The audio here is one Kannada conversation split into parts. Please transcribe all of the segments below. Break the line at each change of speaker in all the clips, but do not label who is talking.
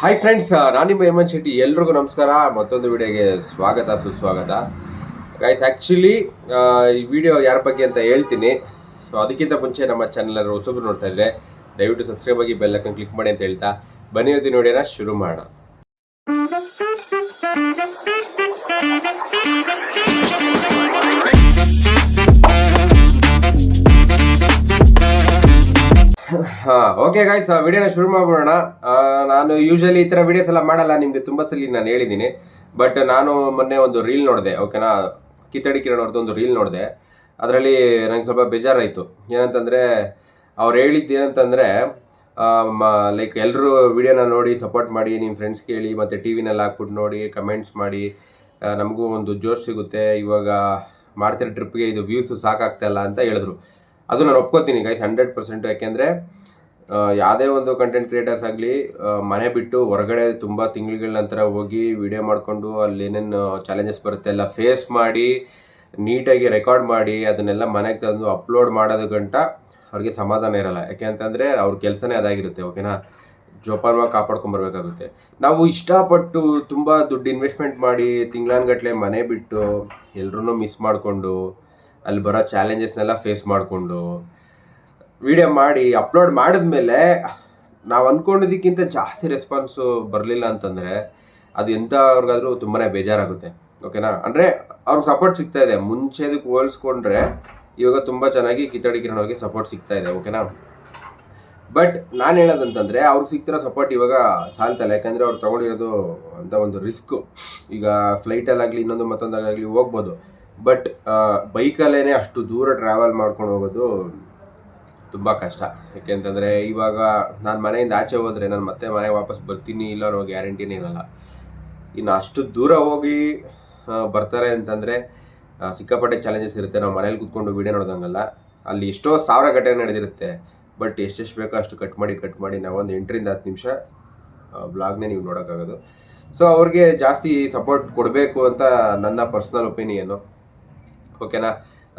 ಹಾಯ್ ಫ್ರೆಂಡ್ಸ್ ನಾನು ನಿಮ್ಮ ಹೇಮಂತ್ ಶೆಟ್ಟಿ. ಎಲ್ರಿಗೂ ನಮಸ್ಕಾರ. ಮತ್ತೊಂದು ವಿಡಿಯೋಗೆ ಸ್ವಾಗತ, ಸುಸ್ವಾಗತ. ಗೈಸ್ ಆ್ಯಕ್ಚುಲಿ ಈ ವಿಡಿಯೋ ಯಾರ ಬಗ್ಗೆ ಅಂತ ಹೇಳ್ತೀನಿ. ಸೊ ಅದಕ್ಕಿಂತ ಮುಂಚೆ ನಮ್ಮ ಚಾನಲ್ ಹೊಸಬ್ರು ನೋಡ್ತಾ ಇದ್ರೆ, ದಯವಿಟ್ಟು ಸಬ್ಸ್ಕ್ರೈಬ್ ಆಗಿ ಬೆಲ್ ಐಕನ್ ಕ್ಲಿಕ್ ಮಾಡಿ ಅಂತ ಹೇಳ್ತಾ, ಬನ್ನಿ ಅದು ನೋಡೋಣ ಶುರು ಮಾಡೋಣ. ಓಕೆ ಗಾಯ್ಸ್ ವಿಡಿಯೋನ ಶುರು ಮಾಡ್ಬಿಡೋಣ. ನಾನು ಯೂಶಲಿ ಈ ಥರ ವಿಡಿಯೋಸ್ ಎಲ್ಲ ಮಾಡಲ್ಲ, ನಿಮಗೆ ತುಂಬ ಸಲ ನಾನು ಹೇಳಿದ್ದೀನಿ. ಬಟ್ ನಾನು ಮೊನ್ನೆ ಒಂದು ರೀಲ್ ನೋಡಿದೆ ಓಕೆನಾ ಕಿತ್ತಡಿ ಕಿರಣ್ ಅವ್ರದ್ದು ಒಂದು ರೀಲ್ ನೋಡಿದೆ. ಅದರಲ್ಲಿ ನಂಗೆ ಸ್ವಲ್ಪ ಬೇಜಾರಾಯಿತು. ಏನಂತಂದರೆ, ಅವ್ರು ಹೇಳಿದ್ದು ಏನಂತಂದರೆ ಲೈಕ್ ಎಲ್ಲರೂ ವಿಡಿಯೋನ ನೋಡಿ ಸಪೋರ್ಟ್ ಮಾಡಿ ನಿಮ್ಮ ಫ್ರೆಂಡ್ಸ್ ಕೇಳಿ, ಮತ್ತು ಟಿ ವಿನಲ್ಲಿ ಹಾಕ್ಬಿಟ್ಟು ನೋಡಿ ಕಮೆಂಟ್ಸ್ ಮಾಡಿ ನಮಗೂ ಒಂದು ಜೋಶ್ ಸಿಗುತ್ತೆ. ಇವಾಗ ಮಾಡ್ತಿರೋ ಟ್ರಿಪ್ಗೆ ಇದು ವ್ಯೂಸು ಸಾಕಾಗ್ತಾಯಿಲ್ಲ ಅಂತ ಹೇಳಿದ್ರು. ಅದು ನಾನು ಒಪ್ಕೋತೀನಿ ಗೈಸ್ ಹಂಡ್ರೆಡ್ ಪರ್ಸೆಂಟು ಯಾಕೆಂದರೆ ಯಾವುದೇ ಒಂದು ಕಂಟೆಂಟ್ ಕ್ರಿಯೇಟರ್ಸ್ ಆಗಲಿ ಮನೆ ಬಿಟ್ಟು ಹೊರಗಡೆ ತುಂಬ ತಿಂಗಳುಗಳ ನಂತರ ಹೋಗಿ ವಿಡಿಯೋ ಮಾಡಿಕೊಂಡು ಅಲ್ಲಿ ಏನೇನು ಚಾಲೆಂಜಸ್ ಬರುತ್ತೆ ಎಲ್ಲ ಫೇಸ್ ಮಾಡಿ, ನೀಟಾಗಿ ರೆಕಾರ್ಡ್ ಮಾಡಿ, ಅದನ್ನೆಲ್ಲ ಮನೆಗೆ ತಂದು ಅಪ್ಲೋಡ್ ಮಾಡೋದು ಗಂಟ ಅವ್ರಿಗೆ ಸಮಾಧಾನ ಇರಲ್ಲ. ಯಾಕೆ ಅಂತಂದರೆ ಅವ್ರ ಕೆಲಸನೇ ಅದಾಗಿರುತ್ತೆ ಓಕೆನಾ ಜೋಪಾನವಾಗಿ ಕಾಪಾಡ್ಕೊಂಬರ್ಬೇಕಾಗುತ್ತೆ ನಾವು ಇಷ್ಟಪಟ್ಟು ತುಂಬ ದುಡ್ಡು ಇನ್ವೆಸ್ಟ್ಮೆಂಟ್ ಮಾಡಿ ತಿಂಗಳಾನ್ಗಟ್ಲೆ ಮನೆ ಬಿಟ್ಟು ಎಲ್ಲರೂ ಮಿಸ್ ಮಾಡಿಕೊಂಡು, ಅಲ್ಲಿ ಬರೋ ಚಾಲೆಂಜಸ್ನೆಲ್ಲ ಫೇಸ್ ಮಾಡಿಕೊಂಡು ವಿಡಿಯೋ ಮಾಡಿ ಅಪ್ಲೋಡ್ ಮಾಡಿದ್ಮೇಲೆ ನಾವು ಅಂದ್ಕೊಂಡಿದ್ದಕ್ಕಿಂತ ಜಾಸ್ತಿ ರೆಸ್ಪಾನ್ಸು ಬರಲಿಲ್ಲ ಅಂತಂದರೆ ಅದು ಎಂಥವ್ರಿಗಾದ್ರೂ ತುಂಬಾ ಬೇಜಾರಾಗುತ್ತೆ. ಓಕೆನಾ ಅಂದರೆ ಅವ್ರಿಗೆ ಸಪೋರ್ಟ್ ಸಿಗ್ತಾ ಇದೆ. ಮುಂಚೆದಕ್ಕೆ ಹೋಲಿಸ್ಕೊಂಡ್ರೆ ಇವಾಗ ತುಂಬ ಚೆನ್ನಾಗಿ ಕಿತ್ತಡಿ ಕಿರಣ್ ಅವ್ರಿಗೆ ಸಪೋರ್ಟ್ ಸಿಗ್ತಾ ಇದೆ. ಓಕೆನಾ ಬಟ್ ನಾನು ಹೇಳೋದಂತಂದರೆ ಅವ್ರಿಗೆ ಸಿಗ್ತಿರೋ ಸಪೋರ್ಟ್ ಇವಾಗ ಸಾಲ್ತಲ್ಲ ಯಾಕಂದರೆ ಅವ್ರು ತೊಗೊಂಡಿರೋದು ಅಂತ ಒಂದು ರಿಸ್ಕು ಈಗ ಫ್ಲೈಟಲ್ಲಾಗಲಿ ಇನ್ನೊಂದು ಮತ್ತೊಂದಾಗಲಿ ಹೋಗ್ಬೋದು. ಬಟ್ ಬೈಕಲ್ಲೇ ಅಷ್ಟು ದೂರ ಟ್ರಾವೆಲ್ ಮಾಡ್ಕೊಂಡು ಹೋಗೋದು ತುಂಬ ಕಷ್ಟ. ಏಕೆಂತಂದರೆ ಇವಾಗ ನಾನು ಮನೆಯಿಂದ ಆಚೆ ಹೋದರೆ ನಾನು ಮತ್ತೆ ಮನೆಗೆ ವಾಪಸ್ ಬರ್ತೀನಿ ಇಲ್ಲ ಅನ್ನೋ ಗ್ಯಾರಂಟಿನೇ ಇರಲ್ಲ. ಇನ್ನು ಅಷ್ಟು ದೂರ ಹೋಗಿ ಬರ್ತಾರೆ ಅಂತಂದರೆ ಸಿಕ್ಕಾಪಟ್ಟೆ ಚಾಲೆಂಜಸ್ ಇರುತ್ತೆ. ನಾವು ಮನೇಲಿ ಕೂತ್ಕೊಂಡು ವೀಡಿಯೋ ನೋಡೋದಂಗಲ್ಲ. ಅಲ್ಲಿ ಎಷ್ಟೋ ಸಾವಿರ ಘಟನೆ ನಡೆದಿರುತ್ತೆ. ಬಟ್ ಎಷ್ಟೆಷ್ಟು ಬೇಕೋ ಅಷ್ಟು ಕಟ್ ಮಾಡಿ ಕಟ್ ಮಾಡಿ ನಾವು ಒಂದು ಎಂಟರಿಂದ ಹತ್ತು ನಿಮಿಷ ಬ್ಲಾಗ್ನೇ ನೀವು ನೋಡೋಕ್ಕಾಗೋದು. ಸೊ ಅವ್ರಿಗೆ ಜಾಸ್ತಿ ಸಪೋರ್ಟ್ ಕೊಡಬೇಕು ಅಂತ ನನ್ನ ಪರ್ಸ್ನಲ್ ಒಪಿನಿಯನ್ನು ಓಕೆನಾ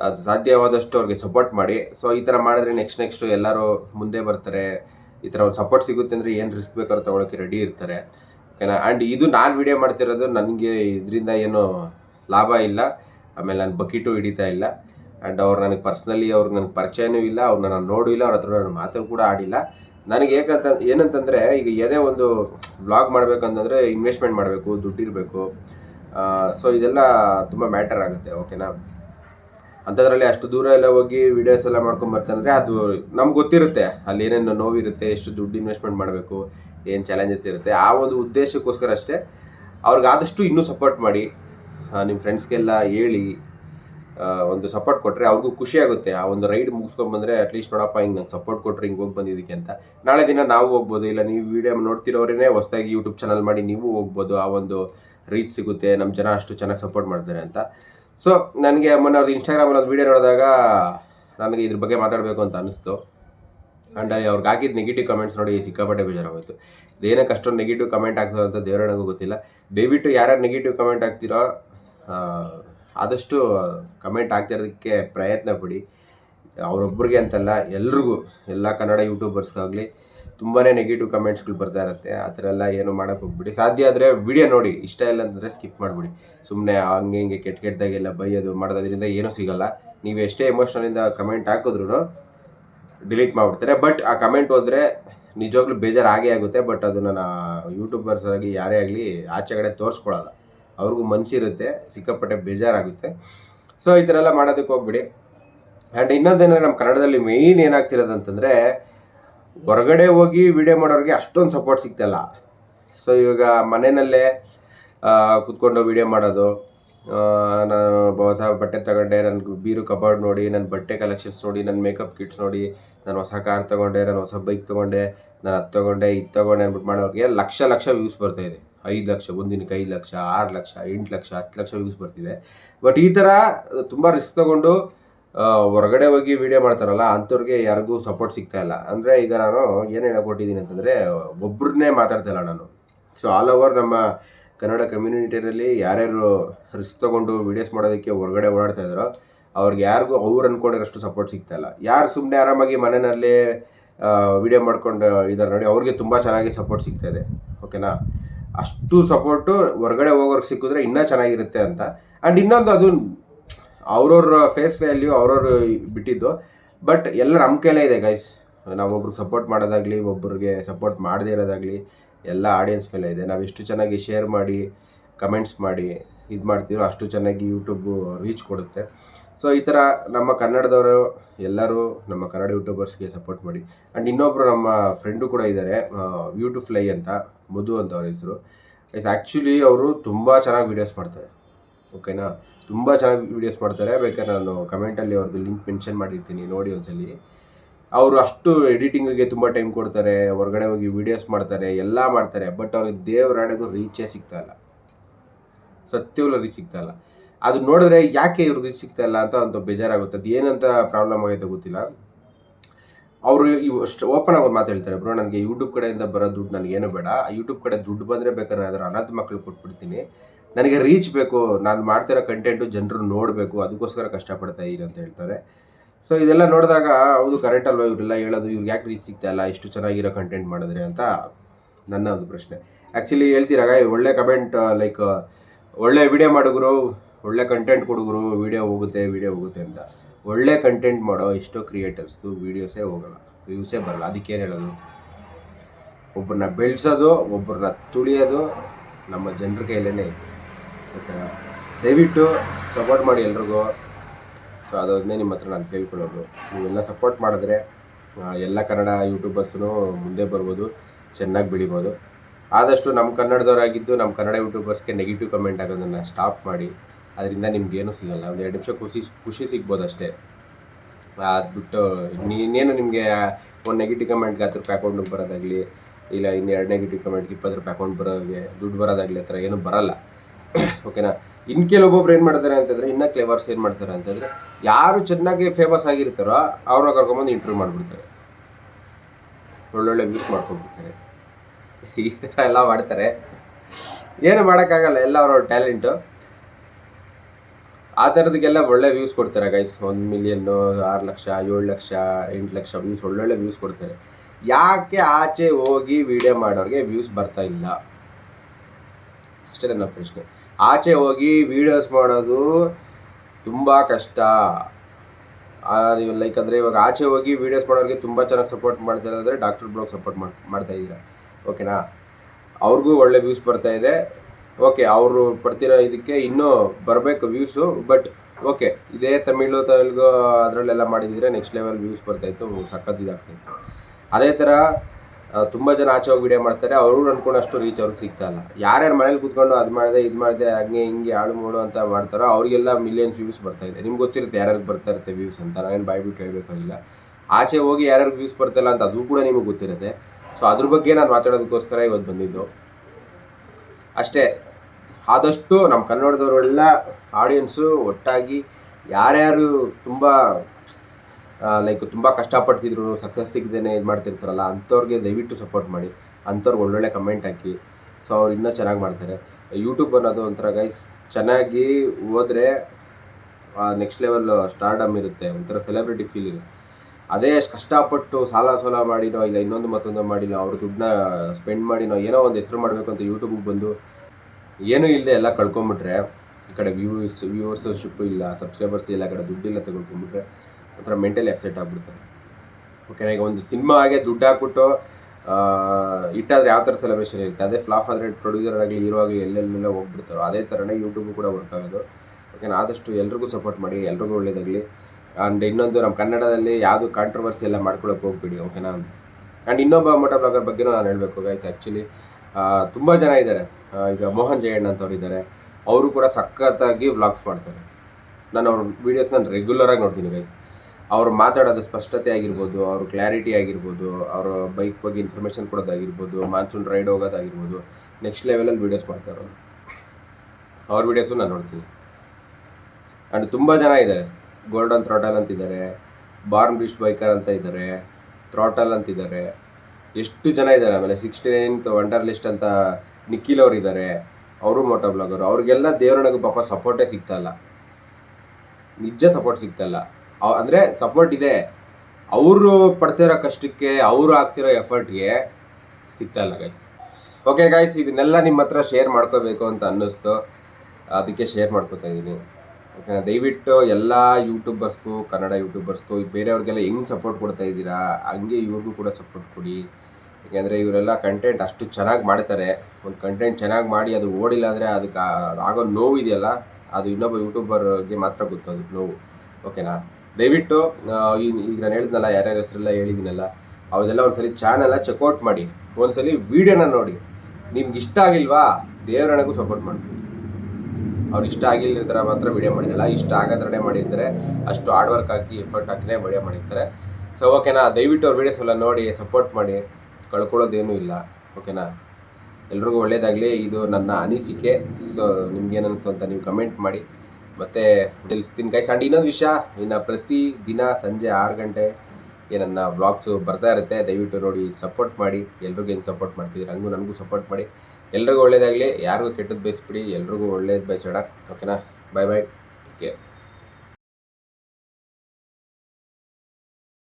ಅದು ಸಾಧ್ಯವಾದಷ್ಟು ಅವ್ರಿಗೆ ಸಪೋರ್ಟ್ ಮಾಡಿ. ಸೊ ಈ ಥರ ಮಾಡಿದ್ರೆ ನೆಕ್ಸ್ಟ್ ನೆಕ್ಸ್ಟ್ ಎಲ್ಲರೂ ಮುಂದೆ ಬರ್ತಾರೆ. ಈ ಥರ ಒಂದು ಸಪೋರ್ಟ್ ಸಿಗುತ್ತೆ ಅಂದರೆ ಏನು ರಿಸ್ಕ್ ಬೇಕಾದ್ರೂ ತೊಗೊಳಕ್ಕೆ ರೆಡಿ ಇರ್ತಾರೆ. ಓಕೆನಾ ಆ್ಯಂಡ್ ಇದು ನಾನು ವಿಡಿಯೋ ಮಾಡ್ತಿರೋದು ನನಗೆ ಇದರಿಂದ ಏನು ಲಾಭ ಇಲ್ಲ. ಆಮೇಲೆ ನಾನು ಬಕೀಟು ಹಿಡಿತಾ ಇಲ್ಲ. ಆ್ಯಂಡ್ ಅವ್ರು ನನಗೆ ಪರ್ಸ್ನಲಿ ಅವ್ರಿಗೆ ನನಗೆ ಪರಿಚಯನೂ ಇಲ್ಲ ಅವ್ರು ನಾನು ನೋಡೂ ಇಲ್ಲ, ಅವ್ರ ಹತ್ರ ನಾನು ಮಾತು ಕೂಡ ಆಡಿಲ್ಲ. ನನಗೆ ಏಕಂತ, ಏನಂತಂದರೆ ಈಗ ಯಾವುದೇ ಒಂದು ವ್ಲಾಗ್ ಮಾಡಬೇಕಂತಂದರೆ ಇನ್ವೆಸ್ಟ್ಮೆಂಟ್ ಮಾಡಬೇಕು ದುಡ್ಡಿರಬೇಕು ಸೊ ಇದೆಲ್ಲ ತುಂಬ ಮ್ಯಾಟರ್ ಆಗುತ್ತೆ ಓಕೆನಾ ಅಂಥದ್ರಲ್ಲಿ ಅಷ್ಟು ದೂರ ಎಲ್ಲ ಹೋಗಿ ವಿಡಿಯೋಸ್ ಎಲ್ಲ ಮಾಡ್ಕೊಂಡು ಬರ್ತಾನಂದ್ರೆ ಅದು ನಮ್ಗೆ ಗೊತ್ತಿರುತ್ತೆ. ಅಲ್ಲಿ ಏನೇನು ನೋವಿರುತ್ತೆ, ಎಷ್ಟು ದುಡ್ಡು ಇನ್ವೆಸ್ಟ್ಮೆಂಟ್ ಮಾಡಬೇಕು, ಏನು ಚಾಲೆಂಜಸ್ ಇರುತ್ತೆ. ಆ ಒಂದು ಉದ್ದೇಶಕ್ಕೋಸ್ಕರ ಅಷ್ಟೇ ಅವ್ರಿಗಾದಷ್ಟು ಇನ್ನೂ ಸಪೋರ್ಟ್ ಮಾಡಿ ನಿಮ್ಮ ಫ್ರೆಂಡ್ಸ್ಗೆಲ್ಲ ಹೇಳಿ ಒಂದು ಸಪೋರ್ಟ್ ಕೊಟ್ಟರೆ ಅವ್ರಿಗೂ ಖುಷಿ ಆಗುತ್ತೆ. ಆ ಒಂದು ರೈಡ್ ಮುಗಿಸ್ಕೊಂಡ್ಬಂದರೆ ಅಟ್ಲೀಸ್ಟ್ ನೋಡಪ್ಪ, ಹಿಂಗೆ ನಂಗೆ ಸಪೋರ್ಟ್ ಕೊಟ್ಟರೆ ಹಿಂಗೆ ಹೋಗಿ ಬಂದಿದ್ದಕ್ಕೆ ಅಂತ. ನಾಳೆ ದಿನ ನಾವು ಹೋಗ್ಬೋದು, ಇಲ್ಲ ನೀವು ವಿಡಿಯೋ ನೋಡ್ತಿರೋರೇ ಹೊಸದಾಗಿ ಯೂಟ್ಯೂಬ್ ಚಾನಲ್ ಮಾಡಿ ನೀವು ಹೋಗ್ಬೋದು, ಆ ಒಂದು ರೀಚ್ ಸಿಗುತ್ತೆ ನಮ್ಮ ಜನ ಅಷ್ಟು ಚೆನ್ನಾಗಿ ಸಪೋರ್ಟ್ ಮಾಡ್ತಾರೆ ಅಂತ. ಸೊ ನನಗೆ ಮೊನ್ನೆ ಅವ್ರದ್ದು ಇನ್ಸ್ಟಾಗ್ರಾಮಲ್ಲಿ ಒಂದು ವೀಡಿಯೋ ನೋಡಿದಾಗ ನನಗೆ ಇದ್ರ ಬಗ್ಗೆ ಮಾತಾಡಬೇಕು ಅಂತ ಅನಿಸ್ತು. ಆ್ಯಂಡ್ ಅವ್ರಿಗೆ ಹಾಕಿದ ನೆಗೆಟಿವ್ ಕಮೆಂಟ್ಸ್ ನೋಡಿ ಸಿಕ್ಕಾಪಟ್ಟೆ ಬೇಜಾರಾಗೋಯ್ತು. ಏನಕ್ಕೆ ಅಷ್ಟೊಂದು ನೆಗೆಟಿವ್ ಕಮೆಂಟ್ ಆಗ್ತದೆ ಅಂತ ದೇವರಣಗೂ ಗೊತ್ತಿಲ್ಲ. ದಯವಿಟ್ಟು ಯಾರ್ಯಾರು ನೆಗೆಟಿವ್ ಕಮೆಂಟ್ ಆಗ್ತಿರೋ ಆದಷ್ಟು ಕಮೆಂಟ್ ಆಗ್ತಿರೋದಕ್ಕೆ ಪ್ರಯತ್ನ ಪಡಿ. ಅವರೊಬ್ಬರಿಗೆ ಅಂತಲ್ಲ ಎಲ್ರಿಗೂ, ಎಲ್ಲ ಕನ್ನಡ ಯೂಟ್ಯೂಬರ್ಸ್ಗಾಗಲಿ ತುಂಬಾ ನೆಗೆಟಿವ್ ಕಮೆಂಟ್ಸ್ಗಳು ಬರ್ತಾ ಇರುತ್ತೆ. ಆ ಥರ ಎಲ್ಲ ಏನು ಮಾಡೋಕ್ಕೆ ಹೋಗ್ಬಿಡಿ. ಸಾಧ್ಯ ಆದರೆ ವಿಡಿಯೋ ನೋಡಿ. ಇಷ್ಟ ಇಲ್ಲ ಅಂದರೆ ಸ್ಕಿಪ್ ಮಾಡಿಬಿಡಿ. ಸುಮ್ಮನೆ ಹಂಗೆ ಹಿಂಗೆ ಕೆಟ್ಟ ಕೆಟ್ಟದಾಗೆಲ್ಲ ಬೈಯೋದು ಮಾಡೋದ್ರಿಂದ ಏನೂ ಸಿಗಲ್ಲ. ನೀವು ಎಷ್ಟೇ ಎಮೋಷ್ನಲಿಂದ ಕಮೆಂಟ್ ಹಾಕಿದ್ರು ಡಿಲೀಟ್ ಮಾಡಿಬಿಡ್ತಾರೆ. ಬಟ್ ಆ ಕಮೆಂಟ್ ಹೋದರೆ ನಿಜವಾಗ್ಲೂ ಬೇಜಾರು ಆಗೇ ಆಗುತ್ತೆ. ಬಟ್ ಅದು ನನ್ನ ಯೂಟ್ಯೂಬರ್ಸ್ ಆಗಿ ಯಾರೇ ಆಗಲಿ ಆಚೆ ಕಡೆ ತೋರಿಸ್ಕೊಳ್ಳಲ್ಲ ಅವ್ರಿಗೂ ಮನಸ್ಸಿರುತ್ತೆ ಸಿಕ್ಕಾಪಟ್ಟೆ ಬೇಜಾರಾಗುತ್ತೆ. ಸೊ ಈ ಥರ ಎಲ್ಲ ಮಾಡೋದಕ್ಕೆ ಹೋಗ್ಬಿಡಿ. ಆ್ಯಂಡ್ ಇನ್ನೊಂದೇನಂದರೆ ನಮ್ಮ ಕನ್ನಡದಲ್ಲಿ ಮೇಯ್ನ್ ಏನಾಗ್ತಿರೋದು ಅಂತಂದರೆ ಹೊರಗಡೆ ಹೋಗಿ ವಿಡಿಯೋ ಮಾಡೋರಿಗೆ ಅಷ್ಟೊಂದು ಸಪೋರ್ಟ್ ಸಿಗ್ತಲ್ಲ. ಸೊ ಇವಾಗ ಮನೆಯಲ್ಲೇ ಕುತ್ಕೊಂಡು ವಿಡಿಯೋ ಮಾಡೋದು ನಾನು ಹೊಸ ಬಟ್ಟೆ ತಗೊಂಡೆ ನನ್ನ ಬೀರು ಕಬಾರ್ಡ್ ನೋಡಿ ನನ್ನ ಬಟ್ಟೆ ಕಲೆಕ್ಷನ್ಸ್ ನೋಡಿ ನನ್ನ ಮೇಕಪ್ ಕಿಟ್ಸ್ ನೋಡಿ, ನಾನು ಹೊಸ ಕಾರ್ ತೊಗೊಂಡೆ, ನಾನು ಹೊಸ ಬೈಕ್ ತೊಗೊಂಡೆ, ನಾನು ಅದು ತೊಗೊಂಡೆ, ಇದು ತೊಗೊಂಡೆ ಅಂದ್ಬಿಟ್ಟು ಮಾಡೋರಿಗೆ ಲಕ್ಷ ಲಕ್ಷ ವ್ಯೂಸ್ ಬರ್ತಾಯಿದೆ ಐದು ಲಕ್ಷ, ಒಂದಿನಕ್ಕೆ ಐದು ಲಕ್ಷ, ಆರು ಲಕ್ಷ, ಎಂಟು ಲಕ್ಷ, ಹತ್ತು ಲಕ್ಷ ವ್ಯೂಸ್ ಬರ್ತಿದೆ. ಬಟ್ ಈ ಥರ ತುಂಬ ರಿಸ್ಕ್ ತೊಗೊಂಡು ಹೊರಗಡೆ ಹೋಗಿ ವಿಡಿಯೋ ಮಾಡ್ತಾರಲ್ಲ, ಅಂಥವ್ರಿಗೆ ಯಾರಿಗೂ ಸಪೋರ್ಟ್ ಸಿಗ್ತಾ ಇಲ್ಲ. ಅಂದರೆ ಈಗ ನಾನು ಏನು ಹೇಳಕೊಟ್ಟಿದ್ದೀನಿ ಅಂತಂದರೆ ಒಬ್ಬರನ್ನೇ ಮಾತಾಡ್ತಾಯಿಲ್ಲ ನಾನು. ಸೊ ಆಲ್ ಓವರ್ ನಮ್ಮ ಕನ್ನಡ ಕಮ್ಯುನಿಟಿಯಲ್ಲಿ ಯಾರ್ಯಾರು ರಿಸ್ಕ್ ತೊಗೊಂಡು ವೀಡಿಯೋಸ್ ಮಾಡೋದಕ್ಕೆ ಹೊರಗಡೆ ಓಡಾಡ್ತಾ ಇದ್ದಾರೋ, ಅವ್ರಿಗೆ ಯಾರಿಗೂ ಅವ್ರು ಅಂದ್ಕೊಂಡಿರೋಷ್ಟು ಸಪೋರ್ಟ್ ಸಿಗ್ತಾ ಇಲ್ಲ. ಯಾರು ಸುಮ್ಮನೆ ಆರಾಮಾಗಿ ಮನೆಯಲ್ಲಿ ವಿಡಿಯೋ ಮಾಡ್ಕೊಂಡು ಇದ್ದಾರೆ ನೋಡಿ, ಅವ್ರಿಗೆ ತುಂಬ ಚೆನ್ನಾಗಿ ಸಪೋರ್ಟ್ ಸಿಗ್ತಾ ಇದೆ. ಓಕೆನಾ ಅಷ್ಟು ಸಪೋರ್ಟು ಹೊರಗಡೆ ಹೋಗೋರ್ಗೆ ಸಿಕ್ಕಿದ್ರೆ ಇನ್ನೂ ಚೆನ್ನಾಗಿರುತ್ತೆ ಅಂತ. ಆ್ಯಂಡ್ ಇನ್ನೊಂದು ಅದು ಅವ್ರವ್ರ ಫೇಸ್ ವ್ಯಾಲ್ಯೂ ಅವ್ರವ್ರು ಬಿಟ್ಟಿದ್ದು. ಬಟ್ ಎಲ್ಲ ನಮ್ಮ ಕೈಲೇ ಇದೆ ಗೈಸ್ ನಾವೊಬ್ರಿಗೆ ಸಪೋರ್ಟ್ ಮಾಡೋದಾಗಲಿ ಒಬ್ಬರಿಗೆ ಸಪೋರ್ಟ್ ಮಾಡದೇ ಇರೋದಾಗಲಿ, ಎಲ್ಲ ಆಡಿಯನ್ಸ್ ಮೇಲೆ ಇದೆ. ನಾವು ಎಷ್ಟು ಚೆನ್ನಾಗಿ ಶೇರ್ ಮಾಡಿ ಕಮೆಂಟ್ಸ್ ಮಾಡಿ, ಇದು ಮಾಡ್ತೀವೋ ಅಷ್ಟು ಚೆನ್ನಾಗಿ ಯೂಟ್ಯೂಬು ರೀಚ್ ಕೊಡುತ್ತೆ. ಸೊ ಈ ಥರ ನಮ್ಮ ಕನ್ನಡದವರು ಎಲ್ಲರೂ ನಮ್ಮ ಕನ್ನಡ ಯೂಟ್ಯೂಬರ್ಸ್ಗೆ ಸಪೋರ್ಟ್ ಮಾಡಿ. ಆ್ಯಂಡ್ ಇನ್ನೊಬ್ಬರು ನಮ್ಮ ಫ್ರೆಂಡು ಕೂಡ ಇದ್ದಾರೆ ಯೂಟ್ಯೂಬ್ ಫ್ಲೈ ಅಂತ, ಮಧು ಅಂತ ಅವ್ರ ಹೆಸರು. ಇಸ್ ಆ್ಯಕ್ಚುಲಿ ಅವರು ತುಂಬ ಚೆನ್ನಾಗಿ ವೀಡಿಯೋಸ್ ಮಾಡ್ತಾರೆ. ಓಕೆನಾ? ತುಂಬ ಚೆನ್ನಾಗಿ ವೀಡಿಯೋಸ್ ಮಾಡ್ತಾರೆ. ಬೇಕಾದ್ರೆ ನಾನು ಕಮೆಂಟಲ್ಲಿ ಅವ್ರದ್ದು ಲಿಂಕ್ ಮೆನ್ಷನ್ ಮಾಡಿರ್ತೀನಿ ನೋಡಿ ಒಂದ್ಸಲಿ. ಅವರು ಅಷ್ಟು ಎಡಿಟಿಂಗಿಗೆ ತುಂಬ ಟೈಮ್ ಕೊಡ್ತಾರೆ, ಹೊರಗಡೆ ಹೋಗಿ ವೀಡಿಯೋಸ್ ಮಾಡ್ತಾರೆ, ಎಲ್ಲ ಮಾಡ್ತಾರೆ ಬಟ್ ಅವ್ರಿಗೆ ದೇವರಾಣೆಗೂ ರೀಚೇ ಸಿಗ್ತಾ ಇಲ್ಲ. ಸತ್ಯವಾಗ್ಲೂ ರೀಚ್ ಸಿಗ್ತಾ ಇಲ್ಲ. ಅದು ನೋಡಿದ್ರೆ ಯಾಕೆ ಇವ್ರಿಗೆ ರೀಚ್ ಸಿಗ್ತಾ ಇಲ್ಲ ಅಂತ ಒಂದು ಬೇಜಾರಾಗುತ್ತೆ. ಅದು ಏನಂತ ಪ್ರಾಬ್ಲಮ್ ಆಗೈತೆ ಗೊತ್ತಿಲ್ಲ. ಅವರು ಇವು ಅಷ್ಟು ಓಪನ್ ಆಗಿ ಮಾತು ಹೇಳ್ತಾರೆ ಬ್ರೋ, ನನಗೆ ಯೂಟ್ಯೂಬ್ ಕಡೆಯಿಂದ ಬರೋ ದುಡ್ಡು ನನಗೇನು ಬೇಡ. ಯೂಟ್ಯೂಬ್ ಕಡೆ ದುಡ್ಡು ಬಂದರೆ ಬೇಕಾದ್ರೆ ಅದರ ಅನಾಥ ಮಕ್ಕಳು ಕೊಟ್ಬಿಡ್ತೀನಿ. ನನಗೆ ರೀಚ್ ಬೇಕು, ನಾನು ಮಾಡ್ತಿರೋ ಕಂಟೆಂಟು ಜನರು ನೋಡಬೇಕು, ಅದಕ್ಕೋಸ್ಕರ ಕಷ್ಟಪಡ್ತಾ ಇರಿ ಅಂತ ಹೇಳ್ತಾರೆ. ಸೊ ಇದೆಲ್ಲ ನೋಡಿದಾಗ, ಹೌದು ಕರೆಕ್ಟ್ ಅಲ್ವಾ ಇವರೆಲ್ಲ ಹೇಳೋದು? ಇವ್ರಿಗೆ ಯಾಕೆ ರೀಚ್ ಸಿಗ್ತಾ ಇಲ್ಲ? ಇಷ್ಟು ಚೆನ್ನಾಗಿರೋ ಕಂಟೆಂಟ್ ಮಾಡಿದ್ರೆ ಅಂತ ನನ್ನ ಒಂದು ಪ್ರಶ್ನೆ. ಆ್ಯಕ್ಚುಲಿ ಹೇಳ್ತೀರಾಗ ಒಳ್ಳೆ ಕಮೆಂಟ್ ಲೈಕ್ ಒಳ್ಳೆ ವಿಡಿಯೋ ಮಾಡಿದ್ರು ಒಳ್ಳೆ ಕಂಟೆಂಟ್ ಕೊಡುಗರು ವಿಡಿಯೋ ಹೋಗುತ್ತೆ ವಿಡಿಯೋ ಹೋಗುತ್ತೆ ಅಂತ. ಒಳ್ಳೆ ಕಂಟೆಂಟ್ ಮಾಡೋ ಎಷ್ಟೋ ಕ್ರಿಯೇಟರ್ಸು ವೀಡಿಯೋಸೇ ಹೋಗಲ್ಲ ವ್ಯೂಸೇ ಬರಲ್ಲ, ಅದಕ್ಕೇನು ಹೇಳೋದು? ಒಬ್ಬರನ್ನ ಬೆಳೆಸೋದು ಒಬ್ಬರನ್ನ ತುಳಿಯೋದು ನಮ್ಮ ಜನರ ಕೈಲೇ ಓಕೆನಾ ದಯವಿಟ್ಟು ಸಪೋರ್ಟ್ ಮಾಡಿ ಎಲ್ರಿಗೂ. ಸೊ ಅದನ್ನೇ ನಿಮ್ಮ ಹತ್ರ ನಾನು ಕೇಳ್ಕೊಳ್ಳೋದು. ನೀವೆಲ್ಲ ಸಪೋರ್ಟ್ ಮಾಡಿದ್ರೆ ಎಲ್ಲ ಕನ್ನಡ ಯೂಟ್ಯೂಬರ್ಸ್ನು ಮುಂದೆ ಬರ್ಬೋದು, ಚೆನ್ನಾಗಿ ಬೆಳಿಬೋದು. ಆದಷ್ಟು ನಮ್ಮ ಕನ್ನಡದವರಾಗಿದ್ದು ನಮ್ಮ ಕನ್ನಡ ಯೂಟ್ಯೂಬರ್ಸ್ಗೆ ನೆಗೆಟಿವ್ ಕಮೆಂಟ್ ಆಗೋದನ್ನು ಸ್ಟಾಪ್ ಮಾಡಿ. ಅದರಿಂದ ನಿಮ್ಗೇನು ಸಿಗಲ್ಲ. ಒಂದು ಎರಡು ನಿಮಿಷ ಖುಷಿ ಖುಷಿ ಸಿಗ್ಬೋದು ಅಷ್ಟೇ. ಅದು ಬಿಟ್ಟು ಇನ್ನೇನು ನಿಮಗೆ ಒಂದು ನೆಗೆಟಿವ್ ಕಮೆಂಟ್ಗೆ ಹತ್ತು ರೂಪಾಯಿ ಅಕೌಂಟಿಗೆ ಬರೋದಾಗಲಿ, ಇಲ್ಲ ಇನ್ನು ಎರಡು ನೆಗೆಟಿವ್ ಕಮೆಂಟ್ಗೆ ಇಪ್ಪತ್ತು ರೂಪಾಯಿ ಅಕೌಂಟ್ ಬರೋಗೆ ದುಡ್ಡು ಬರೋದಾಗಲಿ ಆ ಥರ ಏನೂ ಬರಲ್ಲ. ಓಕೆನಾ ಇನ್ನು ಕೆಲವೊಬ್ಬೊಬ್ರು ಏನು ಮಾಡ್ತಾರೆ ಅಂತಂದರೆ, ಇನ್ನೂ ಕ್ಲೇವರ್ಸ್ ಏನು ಮಾಡ್ತಾರೆ ಅಂತಂದರೆ, ಯಾರು ಚೆನ್ನಾಗಿ ಫೇಮಸ್ ಆಗಿರ್ತಾರೋ ಅವ್ರನ್ನ ಕರ್ಕೊಂಬಂದು ಇಂಟರ್ವ್ಯೂ ಮಾಡಿಬಿಡ್ತಾರೆ. ಒಳ್ಳೊಳ್ಳೆ ವ್ಯೂಸ್ ಮಾಡ್ಕೊಂಡ್ಬಿಡ್ತಾರೆ. ಈ ಥರ ಎಲ್ಲ ಮಾಡ್ತಾರೆ. ಏನು ಮಾಡೋಕ್ಕಾಗಲ್ಲ, ಎಲ್ಲ ಅವರ ಟ್ಯಾಲೆಂಟು ಆ ಥರದಕ್ಕೆಲ್ಲ ಒಳ್ಳೆ ವ್ಯೂಸ್ ಕೊಡ್ತಾರೆ ಗೈಸ್ ಒಂದು ಮಿಲಿಯನ್ನು ಆರು ಲಕ್ಷ, ಏಳು ಲಕ್ಷ, ಎಂಟು ಲಕ್ಷ ವ್ಯೂಸ್ ಒಳ್ಳೊಳ್ಳೆ ವ್ಯೂಸ್ ಕೊಡ್ತಾರೆ. ಯಾಕೆ ಆಚೆ ಹೋಗಿ ವಿಡಿಯೋ ಮಾಡೋರಿಗೆ ವ್ಯೂಸ್ ಬರ್ತಾ ಇಲ್ಲ? ಅಷ್ಟೇ ನನ್ನ ಪ್ರಶ್ನೆ. ಆಚೆ ಹೋಗಿ ವೀಡಿಯೋಸ್ ಮಾಡೋದು ತುಂಬ ಕಷ್ಟ. ನೀವು ಲೈಕ್ ಅಂದರೆ ಇವಾಗ ಆಚೆ ಹೋಗಿ ವೀಡಿಯೋಸ್ ಮಾಡೋರಿಗೆ ತುಂಬ ಚೆನ್ನಾಗಿ ಸಪೋರ್ಟ್ ಮಾಡ್ತಾರೆ ಅಂದರೆ ಡಾಕ್ಟರ್ ಬ್ಲಾಗ್ ಸಪೋರ್ಟ್ ಮಾಡಿ, ಮಾಡ್ತಾ ಇದ್ದೀರಾ? ಓಕೆನಾ ಅವ್ರಿಗೂ ಒಳ್ಳೆ ವ್ಯೂಸ್ ಬರ್ತಾ ಇದೆ. ಓಕೆ, ಅವರು ಪಡ್ತಿರೋ ಇದಕ್ಕೆ ಇನ್ನೂ ಬರಬೇಕು ವ್ಯೂಸು ಬಟ್ ಓಕೆ, ಇದೇ ತಮಿಳು, ತೆಲುಗು ಅದರಲ್ಲೆಲ್ಲ ಮಾಡಿದ್ರೆ ನೆಕ್ಸ್ಟ್ ಲೆವೆಲ್ ವ್ಯೂಸ್ ಬರ್ತಾಯಿತ್ತು ಸಖತ್ ಇದಾಗ್ತಾಯಿತ್ತು ಅದೇ ಥರ ತುಂಬ ಜನ ಆಚೆ ಹೋಗಿ ವಿಡಿಯೋ ಮಾಡ್ತಾರೆ, ಅವರು ಅನ್ಕೊಂಡಷ್ಟು ರೀಚ್ ಅವ್ರಿಗೆ ಸಿಗ್ತಾ ಇಲ್ಲ. ಯಾರ್ಯಾರು ಮನೇಲಿ ಕೂತ್ಕೊಂಡು ಅದು ಮಾಡಿದೆ, ಇದು ಮಾಡಿದೆ, ಹಂಗೆ ಹಿಂಗೆ ಆಳು ಮೂಳು ಅಂತ ಮಾಡ್ತಾರೋ, ಅವರಿಗೆಲ್ಲ ಮಿಲಿಯನ್ಸ್ ವ್ಯೂಸ್ ಬರ್ತಾ ಇದೆ. ನಿಮ್ಗೆ ಗೊತ್ತಿರುತ್ತೆ ಯಾರ್ಯಾರು ಬರ್ತಾ ಇರುತ್ತೆ ವ್ಯೂಸ್ ಅಂತ ನಾನೇನು ಬಾಯ್ಬಿಟ್ಟು ಹೇಳಬೇಕಾಗಿಲ್ಲ ಆಚೆ ಹೋಗಿ ಯಾರ್ಯಾರು ವ್ಯೂಸ್ ಬರ್ತಾಯಿಲ್ಲ ಅಂತ ಅದು ಕೂಡ ನಿಮಗೆ ಗೊತ್ತಿರುತ್ತೆ. ಸೊ ಅದ್ರ ಬಗ್ಗೆ ನಾನು ಮಾತಾಡೋದಕ್ಕೋಸ್ಕರ ಇವತ್ತು ಬಂದಿದ್ದು. ಅಷ್ಟೇ. ಆದಷ್ಟು ನಮ್ಮ ಕನ್ನಡದವರೆಲ್ಲ ಆಡಿಯನ್ಸು ಒಟ್ಟಾಗಿ ಯಾರ್ಯಾರು ತುಂಬ ಲೈಕ್ ತುಂಬ ಕಷ್ಟಪಡ್ತಿದ್ರು ಸಕ್ಸಸ್ ಸಿಗದೇನೆ ಇದು ಮಾಡ್ತಿರ್ತಾರಲ್ಲ, ಅಂಥವ್ರಿಗೆ ದಯವಿಟ್ಟು ಸಪೋರ್ಟ್ ಮಾಡಿ. ಅಂಥವ್ರಿಗೆ ಒಳ್ಳೊಳ್ಳೆ ಕಮೆಂಟ್ ಹಾಕಿ. ಸೊ ಅವ್ರು ಇನ್ನೂ ಚೆನ್ನಾಗಿ ಮಾಡ್ತಾರೆ. ಯೂಟ್ಯೂಬ್ ಅನ್ನೋದು ಒಂಥರ ಗೈಸ್ ಚೆನ್ನಾಗಿ ಹೋದರೆ ನೆಕ್ಸ್ಟ್ ಲೆವೆಲ್ ಸ್ಟಾರ್ಡಮ್ ಇರುತ್ತೆ. ಒಂಥರ ಸೆಲೆಬ್ರಿಟಿ ಫೀಲ್ ಇರುತ್ತೆ. ಅದೇ ಅಷ್ಟು ಕಷ್ಟಪಟ್ಟು ಸಾಲ ಸೋಲ ಮಾಡಿನೋ, ಇಲ್ಲ ಇನ್ನೊಂದು ಮತ್ತೊಂದು ಮಾಡಿನೋ, ಅವ್ರ ದುಡ್ಡನ್ನ ಸ್ಪೆಂಡ್ ಮಾಡಿನೋ, ಏನೋ ಒಂದು ಹೆಸರು ಮಾಡಬೇಕು ಅಂತ ಯೂಟ್ಯೂಬಿಗೆ ಬಂದು ಏನೂ ಇಲ್ಲದೆ ಎಲ್ಲ ಕಳ್ಕೊಂಬಿಟ್ರೆ, ಈ ಕಡೆ ವ್ಯೂಸ್ ವ್ಯೂವರ್ಸರ್ಶಿಪ್ಪು ಇಲ್ಲ ಸಬ್ಸ್ಕ್ರೈಬರ್ಸ್ ಇಲ್ಲ ಕಡೆ ದುಡ್ಡಿಲ್ಲ ತಗೊಳ್ಕೊಂಬಿಟ್ರೆ ಒಂಥರ ಮೆಂಟಲಿ ಅಪ್ಸೆಟ್ ಆಗ್ಬಿಡ್ತಾರೆ. ಓಕೆನಾ ಈಗ ಒಂದು ಸಿನಿಮಾ ಹಾಗೆ ದುಡ್ಡು ಹಾಕ್ಬಿಟ್ಟು ಇಟ್ಟಾದರೆ ಯಾವ ಥರ ಸೆಲೆಬ್ರೇಷನ್ ಇರುತ್ತೆ? ಅದೇ ಫ್ಲಾಪ್ ಆದರೆ ಪ್ರೊಡ್ಯೂಸರ್ ಆಗಲಿ ಹೀರೋ ಆಗಲಿ ಎಲ್ಲೆಲ್ಲೆಲ್ಲ ಹೋಗ್ಬಿಡ್ತಾರೋ? ಅದೇ ಥರನೇ ಯೂಟ್ಯೂಬು ಕೂಡ ವರ್ಕ್ ಆಗೋದು. ಓಕೆನಾ ಆದಷ್ಟು ಎಲ್ರಿಗೂ ಸಪೋರ್ಟ್ ಮಾಡಿ, ಎಲ್ರಿಗೂ ಒಳ್ಳೇದಾಗಲಿ. ಆ್ಯಂಡ್ ಇನ್ನೊಂದು ನಮ್ಮ ಕನ್ನಡದಲ್ಲಿ ಯಾವುದು ಕಾಂಟ್ರವರ್ಸಿ ಎಲ್ಲ ಮಾಡ್ಕೊಳಕ್ಕೆ ಹೋಗ್ಬಿಡಿ ಓಕೆನಾ ಆ್ಯಂಡ್ ಇನ್ನೊಬ್ಬ ಮೋಟೋ ಬ್ಲಾಗರ್ ಬಗ್ಗೆನೂ ನಾನು ಹೇಳಬೇಕು ಗೈಸ್ ಆ್ಯಕ್ಚುಲಿ ತುಂಬ ಜನ ಇದ್ದಾರೆ. ಈಗ ಮೋಹನ್ ಜಯಣ್ಣ ಅಂತವ್ರು ಇದ್ದಾರೆ ಅವರು ಕೂಡ ಸಖತ್ತಾಗಿ ವ್ಲಾಗ್ಸ್ ಮಾಡ್ತಾರೆ. ನಾನು ಅವ್ರ ವೀಡಿಯೋಸ್ ನಾನು ರೆಗ್ಯುಲರಾಗಿ ನೋಡ್ತೀನಿ ಗೈಸ್ ಅವ್ರು ಮಾತಾಡೋದು ಸ್ಪಷ್ಟತೆ ಆಗಿರ್ಬೋದು, ಅವ್ರ ಕ್ಲಾರಿಟಿ ಆಗಿರ್ಬೋದು, ಅವರ ಬೈಕ್ ಬಗ್ಗೆ ಇನ್ಫಾರ್ಮೇಷನ್ ಕೊಡೋದಾಗಿರ್ಬೋದು ಮಾನ್ಸೂನ್ ರೈಡ್ ಹೋಗೋದಾಗಿರ್ಬೋದು ನೆಕ್ಸ್ಟ್ ಲೆವೆಲಲ್ಲಿ ವೀಡಿಯೋಸ್ ಮಾಡ್ತಾರೆ ಅವರು ಅವ್ರ ವೀಡಿಯೋಸು ನಾನು ನೋಡ್ತೀನಿ. ಆ್ಯಂಡ್ ತುಂಬ ಜನ ಇದ್ದಾರೆ. ಗೋಲ್ಡನ್ ಥ್ರಾಟಲ್ ಅಂತಿದ್ದಾರೆ ಬಾರ್ನ್ ಬೀಸ್ಟ್ ಬೈಕರ್ ಅಂತ ಇದ್ದಾರೆ ಥ್ರಾಟಲ್ ಅಂತಿದ್ದಾರೆ. ಎಷ್ಟು ಜನ ಇದ್ದಾರೆ ಆಮೇಲೆ ಸಿಕ್ಸ್ಟಿ ನೈನ್ತ್ ವಂಡರ್ ಲಿಸ್ಟ್ ಅಂತ ನಿಖಿಲ್ ಅವ್ರು ಇದ್ದಾರೆ ಅವರು ಮೋಟೋ ಬ್ಲಾಗರು, ಅವ್ರಿಗೆಲ್ಲ ದೇವ್ರನಿಗೆ ಪಾಪ ಸಪೋರ್ಟೇ ಸಿಗ್ತಾ ಇಲ್ಲ. ನಿಜ ಸಪೋರ್ಟ್ ಸಿಗ್ತಾ ಇಲ್ಲ. ಅವ್- ಅಂದ್ರೆ ಸಪೋರ್ಟ್ ಇದೆ. ಅವರು ಪಡ್ತಿರೋ ಕಷ್ಟಕ್ಕೆ, ಅವರು ಹಾಕ್ತಿರೋ ಎಫರ್ಟ್ಗೆ ಸಿಗ್ತಾ ಇಲ್ಲ ಗೈಸ್ ಓಕೆ ಗೈಸ್ ಇದನ್ನೆಲ್ಲ ನಿಮ್ಮ ಹತ್ರ ಶೇರ್ ಮಾಡ್ಕೋಬೇಕು ಅಂತ ಅನ್ನಿಸ್ತು. ಅದಕ್ಕೆ ಶೇರ್ ಮಾಡ್ಕೋತಾ ಇದ್ದೀನಿ ಓಕೆನಾ ದಯವಿಟ್ಟು ಎಲ್ಲ ಯೂಟ್ಯೂಬರ್ಸ್ಗೂ ಕನ್ನಡ ಯೂಟ್ಯೂಬರ್ಸ್ಗೂ ಬೇರೆಯವ್ರಿಗೆಲ್ಲ ಹೆಂಗೆ ಸಪೋರ್ಟ್ ಕೊಡ್ತಾ ಇದ್ದೀರಾ, ಹಂಗೆ ಇವ್ರಿಗೂ ಕೂಡ ಸಪೋರ್ಟ್ ಕೊಡಿ. ಯಾಕೆಂದರೆ ಇವರೆಲ್ಲ ಕಂಟೆಂಟ್ ಅಷ್ಟು ಚೆನ್ನಾಗಿ ಮಾಡ್ತಾರೆ. ಒಂದು ಕಂಟೆಂಟ್ ಚೆನ್ನಾಗಿ ಮಾಡಿ ಅದು ಓಡಿಲ್ಲ ಅಂದರೆ ಅದಕ್ಕೆ ಆಗೋ ನೋವು ಇದೆಯಲ್ಲ, ಅದು ಇನ್ನೊಬ್ಬ ಯೂಟ್ಯೂಬರ್ಗೆ ಮಾತ್ರ ಗೊತ್ತು ಅದು ನೋವು. ಓಕೆನಾ ದಯವಿಟ್ಟು ಈಗ ನಾನು ಹೇಳಿದ್ನಲ್ಲ, ಯಾರ್ಯಾರ ಹೆಸರೆಲ್ಲ ಹೇಳಿದ್ದೀನಲ್ಲ ಅವೆಲ್ಲ ಒಂದ್ಸಲಿ ಚಾನಲ್ನ ಚೆಕ್ಔಟ್ ಮಾಡಿ. ಒಂದ್ಸಲಿ ವೀಡಿಯೋನ ನೋಡಿ. ನಿಮ್ಗೆ ಇಷ್ಟ ಆಗಿಲ್ವಾ? ದೇವರಣೆಗೂ ಸಪೋರ್ಟ್ ಮಾಡಿ ಅವ್ರಿಗೆ ಇಷ್ಟ ಆಗಿಲ್ಲ ಥರ ಮಾತ್ರ ವಿಡಿಯೋ ಮಾಡಿರಲ್ಲ. ಇಷ್ಟ ಆಗದ್ರೇ ಮಾಡಿರ್ತಾರೆ. ಅಷ್ಟು ಹಾರ್ಡ್ ವರ್ಕ್ ಹಾಕಿ ಎಫರ್ಟ್ ಹಾಕಿನೇ ವಿಡಿಯೋ ಮಾಡಿರ್ತಾರೆ. ಸೊ ಓಕೆನಾ ದಯವಿಟ್ಟು ಅವ್ರ ವೀಡಿಯೋಸ್ ಎಲ್ಲ ನೋಡಿ ಸಪೋರ್ಟ್ ಮಾಡಿ. ಕಳ್ಕೊಳ್ಳೋದೇನೂ ಇಲ್ಲ, ಓಕೆನಾ? ಎಲ್ರಿಗೂ ಒಳ್ಳೇದಾಗಲಿ. ಇದು ನನ್ನ ಅನಿಸಿಕೆ. ಸೊ ನಿಮ್ಗೇನು ಅಂತ ನೀವು ಕಮೆಂಟ್ ಮಾಡಿ. ಮತ್ತು, ತಿಳಿಸ್ತೀನಿ. ಗೈಸ್ ಆ್ಯಂಡ್ ಇನ್ನೊಂದು ವಿಷಯ, ಇನ್ನು ಪ್ರತಿ ದಿನ ಸಂಜೆ ಆರು ಗಂಟೆ ನನ್ನ ಬ್ಲಾಗ್ಸು ಬರ್ತಾ ಇರುತ್ತೆ. ದಯವಿಟ್ಟು ನೋಡಿ ಸಪೋರ್ಟ್ ಮಾಡಿ. ಎಲ್ರಿಗೂ ಏನು ಸಪೋರ್ಟ್ ಮಾಡ್ತಿದ್ದೀರಿ ಹಂಗೂ ನನಗೂ ಸಪೋರ್ಟ್ ಮಾಡಿ. ಎಲ್ರಿಗೂ ಒಳ್ಳೇದಾಗಲಿ. ಯಾರಿಗೂ ಕೆಟ್ಟದ್ದು ಬಯಸ್ಬಿಡಿ, ಎಲ್ರಿಗೂ ಒಳ್ಳೇದು ಬಯಸೋಣ ಓಕೆನಾ? ಬಾಯ್ ಬಾಯ್ ಟೇಕ್ ಕೇರ್